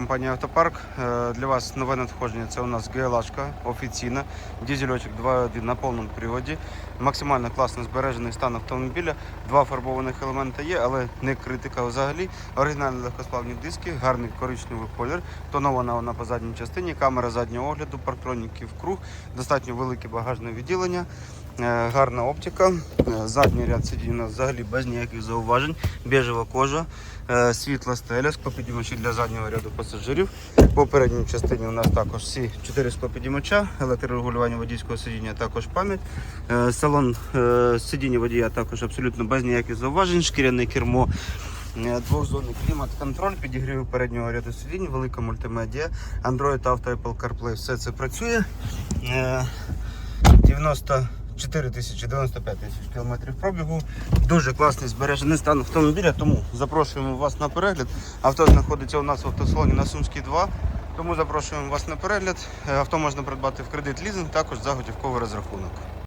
компанія Автопарк. Е, Для вас нове надходження. Це у нас GLH офіційна, дізельочок 2.1 на повному приводі. Максимально класно збережений стан автомобіля. Два фарбованих елемента є, але не критика взагалі. Оригінальні легкосплавні диски, гарний коричневий колір. Тонована вона по задній частині, камера заднього огляду, парктроніки в круг, достатньо велике багажне відділення. Е, гарна оптика. Е, задній ряд сидінь у нас взагалі без ніяких зауважень, біжева кожа, е, світла стеля, склопідіймачі для заднього ряду пасажирів. По передній частині у нас також всі 4 склопідіймача, електрорегулювання водійського сидіння, також пам'ять. Салон сидіння водія також абсолютно без ніяких зауважень, шкіряне кермо. Двохзонний клімат-контроль, підігрів переднього ряду сидінь, велика мультимедія, Android, Auto, Apple CarPlay, все це працює. 90 4 тисячі 95 тисяч кілометрів пробігу. Дуже класний збережений стан автомобіля, тому запрошуємо вас на перегляд. Авто знаходиться у нас в автосалоні на Сумській 2. Тому запрошуємо вас на перегляд. Е, авто можна придбати в кредит лізинг, також за готівковий розрахунок.